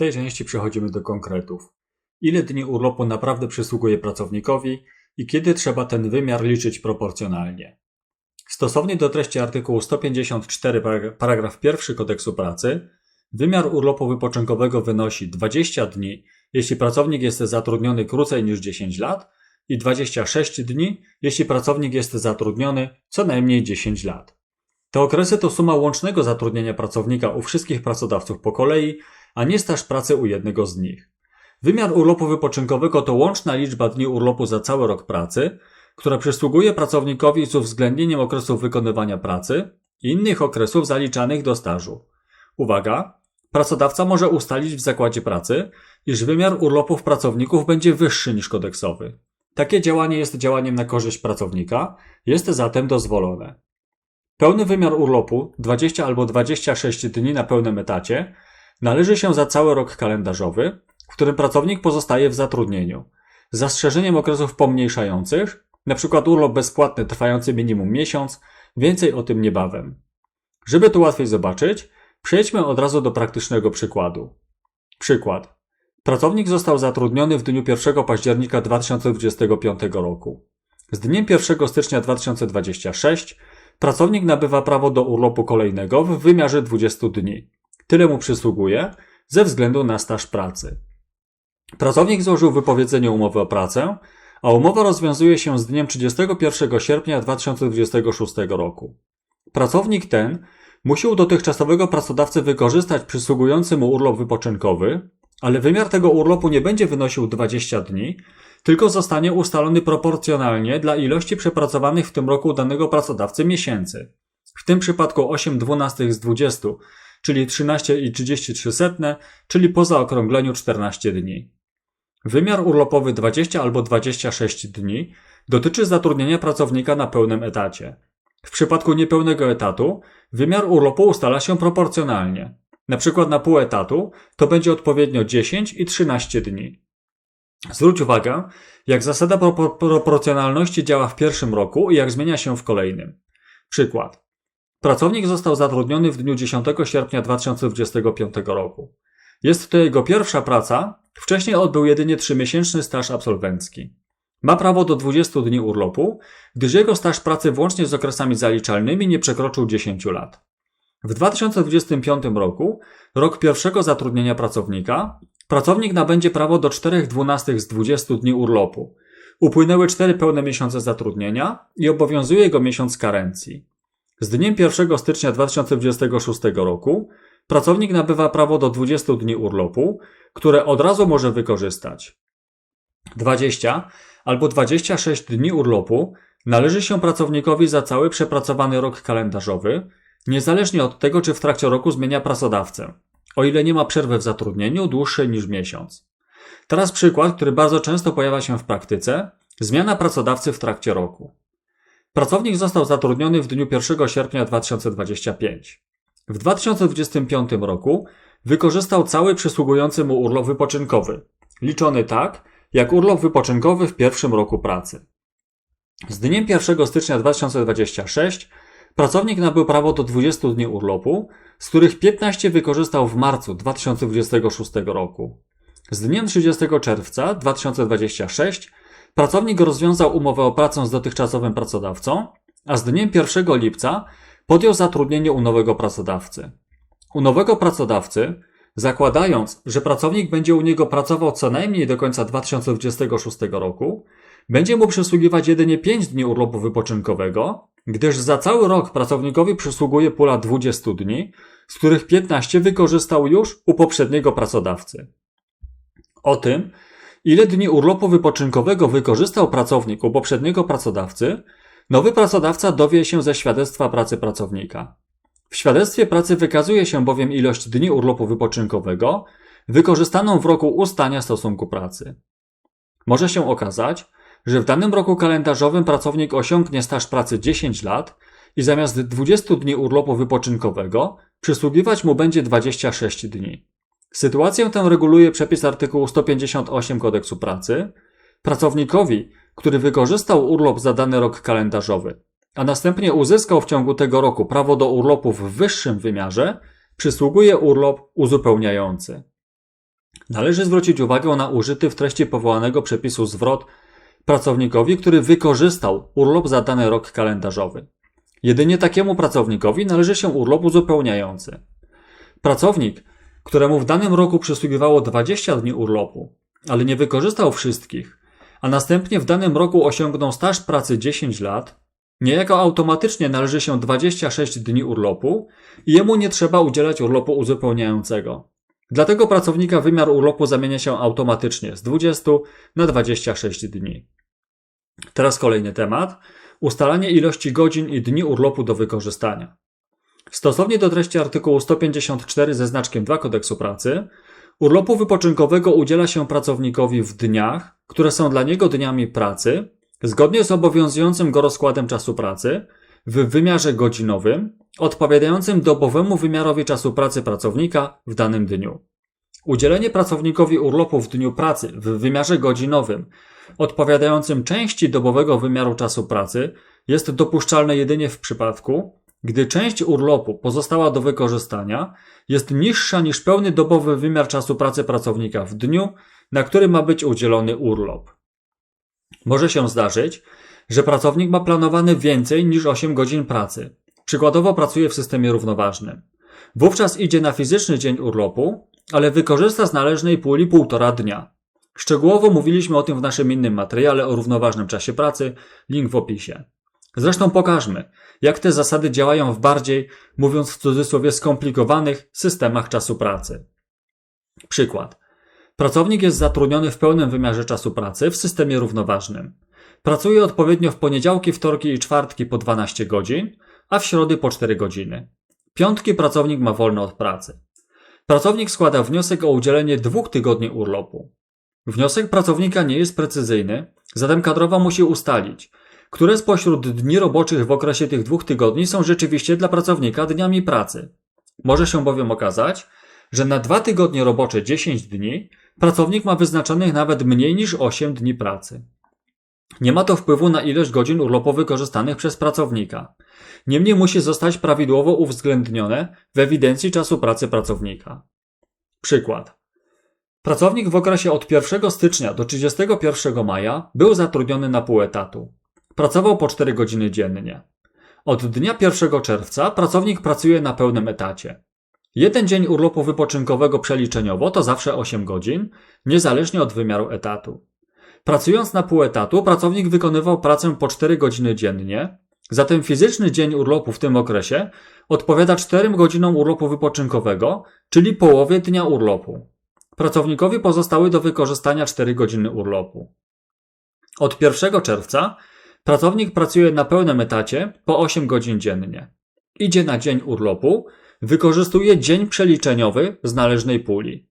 tej części przechodzimy do konkretów. Ile dni urlopu naprawdę przysługuje pracownikowi i kiedy trzeba ten wymiar liczyć proporcjonalnie. Stosownie do treści artykułu 154 paragraf 1 kodeksu pracy, wymiar urlopu wypoczynkowego wynosi 20 dni, jeśli pracownik jest zatrudniony krócej niż 10 lat i 26 dni, jeśli pracownik jest zatrudniony co najmniej 10 lat. Te okresy to suma łącznego zatrudnienia pracownika u wszystkich pracodawców po kolei, a nie staż pracy u jednego z nich. Wymiar urlopu wypoczynkowego to łączna liczba dni urlopu za cały rok pracy, która przysługuje pracownikowi z uwzględnieniem okresów wykonywania pracy i innych okresów zaliczanych do stażu. Uwaga! Pracodawca może ustalić w zakładzie pracy, iż wymiar urlopów pracowników będzie wyższy niż kodeksowy. Takie działanie jest działaniem na korzyść pracownika, jest zatem dozwolone. Pełny wymiar urlopu, 20 albo 26 dni na pełnym etacie, należy się za cały rok kalendarzowy, w którym pracownik pozostaje w zatrudnieniu. Z zastrzeżeniem okresów pomniejszających, np. urlop bezpłatny trwający minimum miesiąc, więcej o tym niebawem. Żeby to łatwiej zobaczyć, przejdźmy od razu do praktycznego przykładu. Przykład. Pracownik został zatrudniony w dniu 1 października 2025 roku. Z dniem 1 stycznia 2026 pracownik nabywa prawo do urlopu kolejnego w wymiarze 20 dni. Tyle mu przysługuje ze względu na staż pracy. Pracownik złożył wypowiedzenie umowy o pracę, a umowa rozwiązuje się z dniem 31 sierpnia 2026 roku. Pracownik ten musi u dotychczasowego pracodawcy wykorzystać przysługujący mu urlop wypoczynkowy, ale wymiar tego urlopu nie będzie wynosił 20 dni, tylko zostanie ustalony proporcjonalnie dla ilości przepracowanych w tym roku danego pracodawcy miesięcy. W tym przypadku 8 12 z 20, czyli 13,33, czyli po zaokrągleniu 14 dni. Wymiar urlopowy 20 albo 26 dni dotyczy zatrudnienia pracownika na pełnym etacie. W przypadku niepełnego etatu wymiar urlopu ustala się proporcjonalnie. Na przykład na pół etatu to będzie odpowiednio 10 i 13 dni. Zwróć uwagę, jak zasada proporcjonalności działa w pierwszym roku i jak zmienia się w kolejnym. Przykład. Pracownik został zatrudniony w dniu 10 sierpnia 2025 roku. Jest to jego pierwsza praca, wcześniej odbył jedynie trzymiesięczny staż absolwencki. Ma prawo do 20 dni urlopu, gdyż jego staż pracy włącznie z okresami zaliczalnymi nie przekroczył 10 lat. W 2025 roku, rok pierwszego zatrudnienia pracownika, pracownik nabędzie prawo do 4 12 z 20 dni urlopu. Upłynęły 4 pełne miesiące zatrudnienia i obowiązuje go miesiąc karencji. Z dniem 1 stycznia 2026 roku pracownik nabywa prawo do 20 dni urlopu, które od razu może wykorzystać. 20 albo 26 dni urlopu należy się pracownikowi za cały przepracowany rok kalendarzowy, niezależnie od tego, czy w trakcie roku zmienia pracodawcę, o ile nie ma przerwy w zatrudnieniu dłuższej niż miesiąc. Teraz przykład, który bardzo często pojawia się w praktyce zmiana pracodawcy w trakcie roku. Pracownik został zatrudniony w dniu 1 sierpnia 2025. W 2025 roku wykorzystał cały przysługujący mu urlop wypoczynkowy, liczony tak, jak urlop wypoczynkowy w pierwszym roku pracy. Z dniem 1 stycznia 2026 pracownik nabył prawo do 20 dni urlopu, z których 15 wykorzystał w marcu 2026 roku. Z dniem 30 czerwca 2026 pracownik rozwiązał umowę o pracę z dotychczasowym pracodawcą, a z dniem 1 lipca podjął zatrudnienie u nowego pracodawcy. U nowego pracodawcy, zakładając, że pracownik będzie u niego pracował co najmniej do końca 2026 roku, będzie mu przysługiwać jedynie 5 dni urlopu wypoczynkowego, gdyż za cały rok pracownikowi przysługuje pula 20 dni, z których 15 wykorzystał już u poprzedniego pracodawcy. O tym, ile dni urlopu wypoczynkowego wykorzystał pracownik u poprzedniego pracodawcy, Nowy pracodawca dowie się ze świadectwa pracy pracownika. W świadectwie pracy wykazuje się bowiem ilość dni urlopu wypoczynkowego wykorzystaną w roku ustania stosunku pracy. Może się okazać, że w danym roku kalendarzowym pracownik osiągnie staż pracy 10 lat i zamiast 20 dni urlopu wypoczynkowego przysługiwać mu będzie 26 dni. Sytuację tę reguluje przepis artykułu 158 kodeksu pracy. Pracownikowi który wykorzystał urlop za dany rok kalendarzowy, a następnie uzyskał w ciągu tego roku prawo do urlopu w wyższym wymiarze, przysługuje urlop uzupełniający. Należy zwrócić uwagę na użyty w treści powołanego przepisu zwrot pracownikowi, który wykorzystał urlop za dany rok kalendarzowy. Jedynie takiemu pracownikowi należy się urlop uzupełniający. Pracownik, któremu w danym roku przysługiwało 20 dni urlopu, ale nie wykorzystał wszystkich, a następnie w danym roku osiągnął staż pracy 10 lat, niejako automatycznie należy się 26 dni urlopu i jemu nie trzeba udzielać urlopu uzupełniającego. Dlatego pracownika wymiar urlopu zamienia się automatycznie z 20 na 26 dni. Teraz kolejny temat. Ustalanie ilości godzin i dni urlopu do wykorzystania. Stosownie do treści artykułu 154 ze znaczkiem 2 kodeksu pracy, urlopu wypoczynkowego udziela się pracownikowi w dniach, które są dla niego dniami pracy, zgodnie z obowiązującym go rozkładem czasu pracy, w wymiarze godzinowym, odpowiadającym dobowemu wymiarowi czasu pracy pracownika w danym dniu. Udzielenie pracownikowi urlopu w dniu pracy w wymiarze godzinowym, odpowiadającym części dobowego wymiaru czasu pracy, jest dopuszczalne jedynie w przypadku, gdy część urlopu pozostała do wykorzystania jest niższa niż pełny dobowy wymiar czasu pracy pracownika w dniu, na który ma być udzielony urlop. Może się zdarzyć, że pracownik ma planowany więcej niż 8 godzin pracy. Przykładowo pracuje w systemie równoważnym. Wówczas idzie na fizyczny dzień urlopu, ale wykorzysta z należnej puli półtora dnia. Szczegółowo mówiliśmy o tym w naszym innym materiale o równoważnym czasie pracy, link w opisie. Zresztą pokażmy, jak te zasady działają w bardziej, mówiąc w cudzysłowie, skomplikowanych systemach czasu pracy. Przykład. Pracownik jest zatrudniony w pełnym wymiarze czasu pracy w systemie równoważnym. Pracuje odpowiednio w poniedziałki, wtorki i czwartki po 12 godzin, a w środy po 4 godziny. Piątki pracownik ma wolne od pracy. Pracownik składa wniosek o udzielenie dwóch tygodni urlopu. Wniosek pracownika nie jest precyzyjny, zatem kadrowa musi ustalić, które spośród dni roboczych w okresie tych dwóch tygodni są rzeczywiście dla pracownika dniami pracy. Może się bowiem okazać, że na dwa tygodnie robocze 10 dni pracownik ma wyznaczonych nawet mniej niż 8 dni pracy. Nie ma to wpływu na ilość godzin urlopu wykorzystanych przez pracownika. Niemniej musi zostać prawidłowo uwzględnione w ewidencji czasu pracy pracownika. Przykład. Pracownik w okresie od 1 stycznia do 31 maja był zatrudniony na pół etatu. Pracował po 4 godziny dziennie. Od dnia 1 czerwca pracownik pracuje na pełnym etacie. Jeden dzień urlopu wypoczynkowego przeliczeniowo to zawsze 8 godzin, niezależnie od wymiaru etatu. Pracując na pół etatu, pracownik wykonywał pracę po 4 godziny dziennie, zatem fizyczny dzień urlopu w tym okresie odpowiada 4 godzinom urlopu wypoczynkowego, czyli połowie dnia urlopu. Pracownikowi pozostały do wykorzystania 4 godziny urlopu. Od 1 czerwca pracownik pracuje na pełnym etacie po 8 godzin dziennie. Idzie na dzień urlopu, wykorzystuje dzień przeliczeniowy z należnej puli.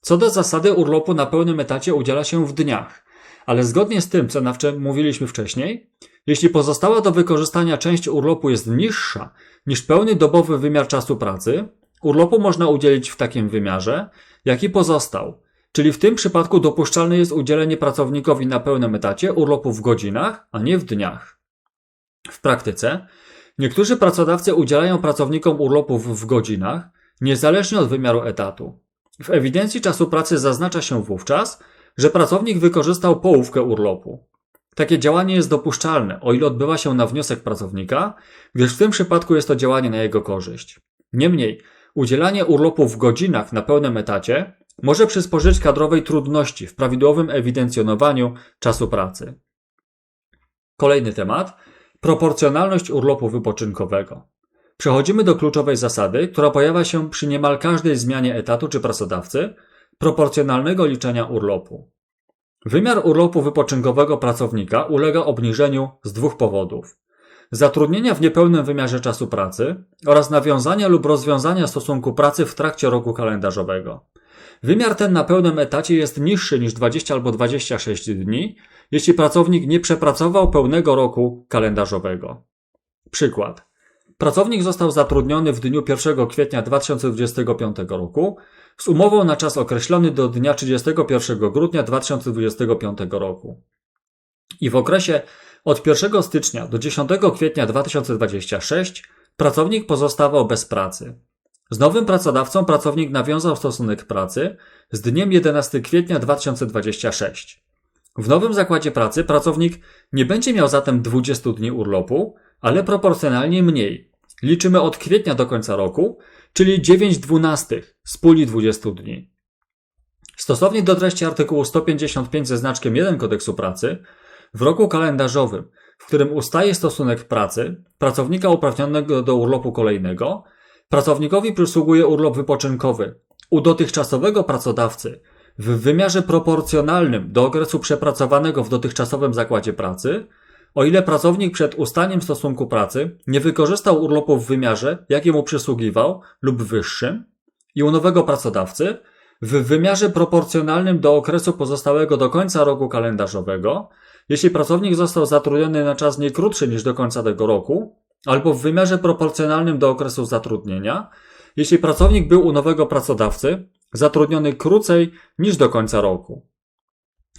Co do zasady urlopu na pełnym etacie udziela się w dniach, ale zgodnie z tym, co na mówiliśmy wcześniej, jeśli pozostała do wykorzystania część urlopu jest niższa niż pełny dobowy wymiar czasu pracy, urlopu można udzielić w takim wymiarze, jaki pozostał, czyli w tym przypadku dopuszczalne jest udzielenie pracownikowi na pełnym etacie urlopu w godzinach, a nie w dniach. W praktyce niektórzy pracodawcy udzielają pracownikom urlopów w godzinach, niezależnie od wymiaru etatu. W ewidencji czasu pracy zaznacza się wówczas, że pracownik wykorzystał połówkę urlopu. Takie działanie jest dopuszczalne, o ile odbywa się na wniosek pracownika, gdyż w tym przypadku jest to działanie na jego korzyść. Niemniej, udzielanie urlopu w godzinach na pełnym etacie może przysporzyć kadrowej trudności w prawidłowym ewidencjonowaniu czasu pracy. Kolejny temat proporcjonalność urlopu wypoczynkowego. Przechodzimy do kluczowej zasady, która pojawia się przy niemal każdej zmianie etatu czy pracodawcy proporcjonalnego liczenia urlopu. Wymiar urlopu wypoczynkowego pracownika ulega obniżeniu z dwóch powodów. Zatrudnienia w niepełnym wymiarze czasu pracy oraz nawiązania lub rozwiązania stosunku pracy w trakcie roku kalendarzowego. Wymiar ten na pełnym etacie jest niższy niż 20 albo 26 dni, jeśli pracownik nie przepracował pełnego roku kalendarzowego. Przykład. Pracownik został zatrudniony w dniu 1 kwietnia 2025 roku z umową na czas określony do dnia 31 grudnia 2025 roku. I w okresie od 1 stycznia do 10 kwietnia 2026 pracownik pozostawał bez pracy. Z nowym pracodawcą pracownik nawiązał stosunek pracy z dniem 11 kwietnia 2026. W nowym zakładzie pracy pracownik nie będzie miał zatem 20 dni urlopu, ale proporcjonalnie mniej. Liczymy od kwietnia do końca roku, czyli 9 dwunastych z puli 20 dni. Stosownie do treści artykułu 155 ze znaczkiem 1 kodeksu pracy, w roku kalendarzowym, w którym ustaje stosunek pracy pracownika uprawnionego do urlopu kolejnego, pracownikowi przysługuje urlop wypoczynkowy u dotychczasowego pracodawcy w wymiarze proporcjonalnym do okresu przepracowanego w dotychczasowym zakładzie pracy, o ile pracownik przed ustaniem stosunku pracy nie wykorzystał urlopu w wymiarze, jaki mu przysługiwał lub wyższym, i u nowego pracodawcy w wymiarze proporcjonalnym do okresu pozostałego do końca roku kalendarzowego, jeśli pracownik został zatrudniony na czas nie krótszy niż do końca tego roku, albo w wymiarze proporcjonalnym do okresu zatrudnienia, jeśli pracownik był u nowego pracodawcy zatrudniony krócej niż do końca roku.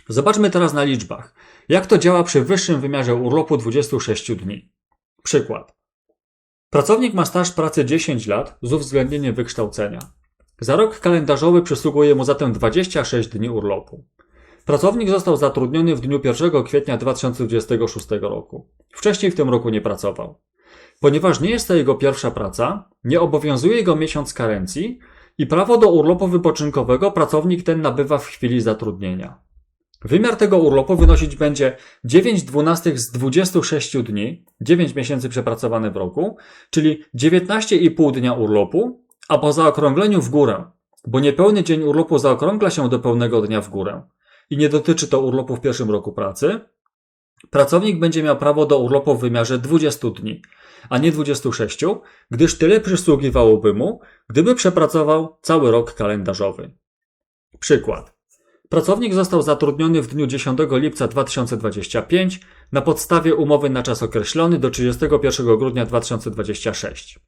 Zobaczmy teraz na liczbach, jak to działa przy wyższym wymiarze urlopu 26 dni. Przykład. Pracownik ma staż pracy 10 lat z uwzględnieniem wykształcenia. Za rok kalendarzowy przysługuje mu zatem 26 dni urlopu. Pracownik został zatrudniony w dniu 1 kwietnia 2026 roku. Wcześniej w tym roku nie pracował. Ponieważ nie jest to jego pierwsza praca, nie obowiązuje go miesiąc karencji i prawo do urlopu wypoczynkowego pracownik ten nabywa w chwili zatrudnienia. Wymiar tego urlopu wynosić będzie 9 dwunastych z 26 dni, 9 miesięcy przepracowane w roku, czyli 19,5 dnia urlopu, a po zaokrągleniu w górę, bo niepełny dzień urlopu zaokrągla się do pełnego dnia w górę i nie dotyczy to urlopu w pierwszym roku pracy, pracownik będzie miał prawo do urlopu w wymiarze 20 dni, a nie 26, gdyż tyle przysługiwałoby mu, gdyby przepracował cały rok kalendarzowy. Przykład. Pracownik został zatrudniony w dniu 10 lipca 2025 na podstawie umowy na czas określony do 31 grudnia 2026.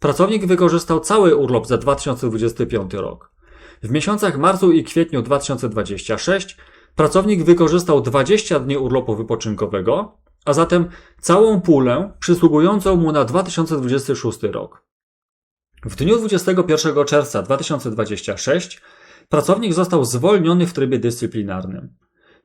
Pracownik wykorzystał cały urlop za 2025 rok. W miesiącach marcu i kwietniu 2026 pracownik wykorzystał 20 dni urlopu wypoczynkowego, a zatem całą pulę przysługującą mu na 2026 rok. W dniu 21 czerwca 2026 pracownik został zwolniony w trybie dyscyplinarnym.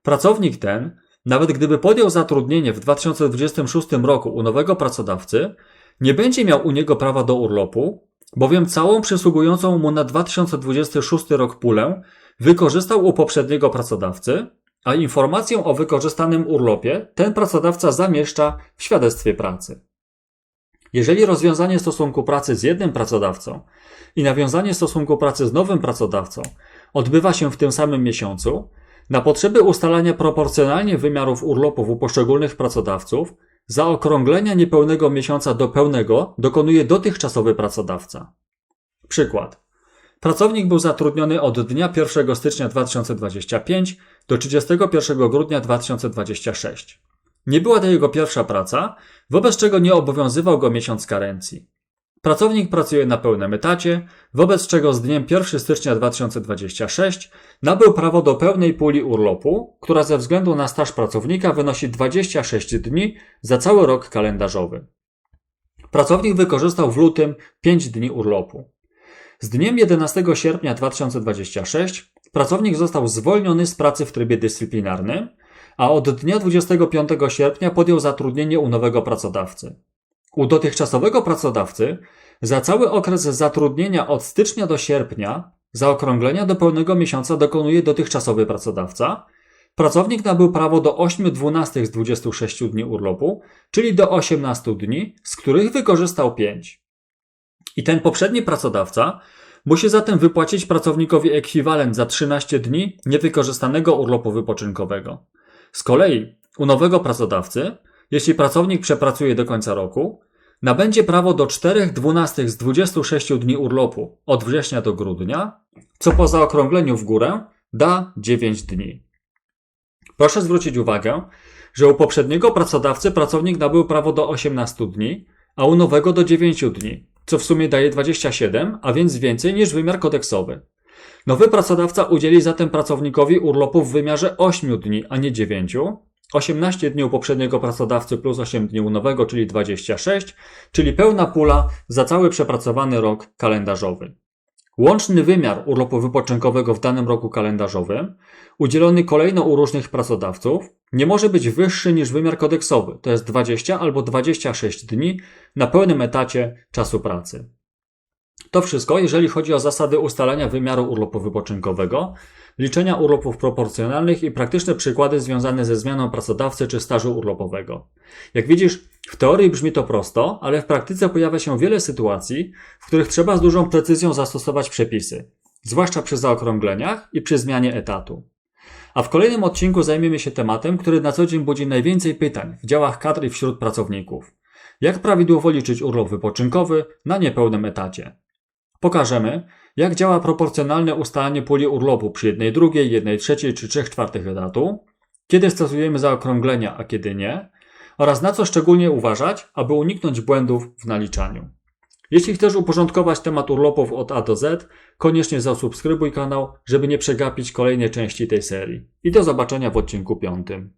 Pracownik ten, nawet gdyby podjął zatrudnienie w 2026 roku u nowego pracodawcy, nie będzie miał u niego prawa do urlopu, bowiem całą przysługującą mu na 2026 rok pulę wykorzystał u poprzedniego pracodawcy, a informację o wykorzystanym urlopie ten pracodawca zamieszcza w świadectwie pracy. Jeżeli rozwiązanie stosunku pracy z jednym pracodawcą i nawiązanie stosunku pracy z nowym pracodawcą odbywa się w tym samym miesiącu, na potrzeby ustalania proporcjonalnie wymiarów urlopów u poszczególnych pracodawców, zaokrąglenia niepełnego miesiąca do pełnego dokonuje dotychczasowy pracodawca. Przykład. Pracownik był zatrudniony od dnia 1 stycznia 2025 do 31 grudnia 2026. Nie była to jego pierwsza praca, wobec czego nie obowiązywał go miesiąc karencji. Pracownik pracuje na pełnym etacie, wobec czego z dniem 1 stycznia 2026 nabył prawo do pełnej puli urlopu, która ze względu na staż pracownika wynosi 26 dni za cały rok kalendarzowy. Pracownik wykorzystał w lutym 5 dni urlopu. Z dniem 11 sierpnia 2026 pracownik został zwolniony z pracy w trybie dyscyplinarnym, a od dnia 25 sierpnia podjął zatrudnienie u nowego pracodawcy. U dotychczasowego pracodawcy za cały okres zatrudnienia od stycznia do sierpnia zaokrąglenia do pełnego miesiąca dokonuje dotychczasowy pracodawca. Pracownik nabył prawo do 8 dwunastych z 26 dni urlopu, czyli do 18 dni, z których wykorzystał 5. I ten poprzedni pracodawca musi zatem wypłacić pracownikowi ekwiwalent za 13 dni niewykorzystanego urlopu wypoczynkowego. Z kolei u nowego pracodawcy, jeśli pracownik przepracuje do końca roku, nabędzie prawo do 4 dwunastych z 26 dni urlopu od września do grudnia, co po zaokrągleniu w górę da 9 dni. Proszę zwrócić uwagę, że u poprzedniego pracodawcy pracownik nabył prawo do 18 dni, a u nowego do 9 dni, co w sumie daje 27, a więc więcej niż wymiar kodeksowy. Nowy pracodawca udzieli zatem pracownikowi urlopu w wymiarze 8 dni, a nie 9, 18 dni u poprzedniego pracodawcy plus 8 dni u nowego, czyli 26, czyli pełna pula za cały przepracowany rok kalendarzowy. Łączny wymiar urlopu wypoczynkowego w danym roku kalendarzowym, udzielony kolejno u różnych pracodawców, nie może być wyższy niż wymiar kodeksowy, to jest 20 albo 26 dni na pełnym etacie czasu pracy. To wszystko, jeżeli chodzi o zasady ustalania wymiaru urlopu wypoczynkowego, liczenia urlopów proporcjonalnych i praktyczne przykłady związane ze zmianą pracodawcy czy stażu urlopowego. Jak widzisz, w teorii brzmi to prosto, ale w praktyce pojawia się wiele sytuacji, w których trzeba z dużą precyzją zastosować przepisy, zwłaszcza przy zaokrągleniach i przy zmianie etatu. A w kolejnym odcinku zajmiemy się tematem, który na co dzień budzi najwięcej pytań w działach kadr i wśród pracowników. Jak prawidłowo liczyć urlop wypoczynkowy na niepełnym etacie? Pokażemy, jak działa proporcjonalne ustalanie puli urlopu przy jednej drugiej, jednej trzeciej czy trzech czwartych etatu, kiedy stosujemy zaokrąglenia, a kiedy nie, oraz na co szczególnie uważać, aby uniknąć błędów w naliczaniu. Jeśli chcesz uporządkować temat urlopów od A do Z, koniecznie zasubskrybuj kanał, żeby nie przegapić kolejnej części tej serii. I do zobaczenia w odcinku piątym.